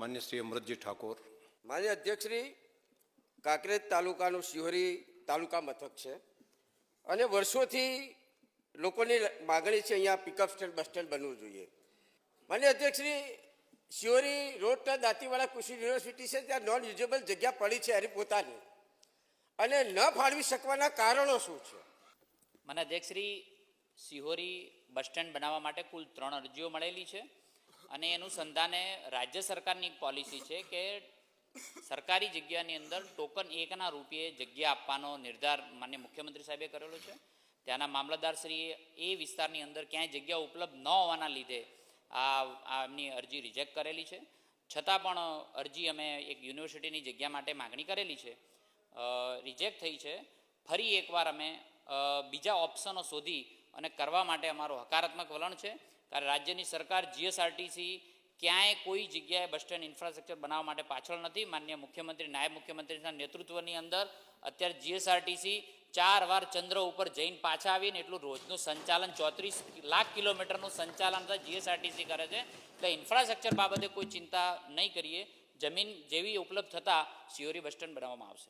માન્ય શ્રી અમૃતજી ઠાકોર. માન્ય અધ્યક્ષશ્રી કાંકરેજ તાલુકાનું શિહોરી તાલુકા મથક છે. અને વર્ષોથી લોકોની માગણી છે અહીંયા પિકઅપ સ્ટેન્ડ બસ સ્ટેન્ડ બનવું જોઈએ. માન્ય અધ્યક્ષશ્રી શિહોરી રોડના દાંતીવાડા કૃષિ યુનિવર્સિટી છે ત્યાં નોન યુઝેબલ જગ્યા પડી છે એની પોતાની. અને ન ફાળવી શકવાના કારણો શું છે? મને અધ્યક્ષશ્રી સિહોરી બસ સ્ટેન્ડ બનાવવા માટે કુલ ત્રણ અરજીઓ મળેલી છે. અને એનું સંધાને રાજ્ય સરકારની એક પોલિસી છે કે સરકારી જગ્યાની અંદર ટોકન એકના રૂપિયે જગ્યા આપવાનો નિર્ધાર માન્ય મુખ્યમંત્રી સાહેબે કરેલો છે. ત્યાંના મામલતદારશ્રીએ એ વિસ્તારની અંદર ક્યાંય જગ્યા ઉપલબ્ધ ન હોવાના લીધે આ એમની અરજી રિજેક્ટ કરેલી છે. છતાં પણ અરજી અમે એક યુનિવર્સિટીની જગ્યા માટે માગણી કરેલી છે. રિજેક્ટ થઈ છે. ફરી એકવાર અમે બીજા ઓપ્શનો શોધી અને કરવા માટે અમારો હકારાત્મક વલણ છે. કારણ રાજ્યની સરકાર જીએસઆરટીસી ક્યાંય કોઈ જગ્યાએ બસ સ્ટેન્ડ ઇન્ફ્રાસ્ટ્રક્ચર બનાવવા માટે પાછળ નથી. માન્ય મુખ્યમંત્રી, નાયબ મુખ્યમંત્રીના નેતૃત્વની અંદર અત્યારે જીએસઆરટીસી ચાર વાર ચંદ્ર ઉપર જઈને પાછા આવીને એટલું રોજનું સંચાલન, ચોત્રીસ લાખ કિલોમીટરનું સંચાલન જીએસઆરટીસી કરે છે. એટલે ઇન્ફ્રાસ્ટ્રક્ચર બાબતે કોઈ ચિંતા નહીં કરીએ. જમીન જેવી ઉપલબ્ધ થતાં સિયોરી બસ સ્ટેન્ડ બનાવવામાં આવશે.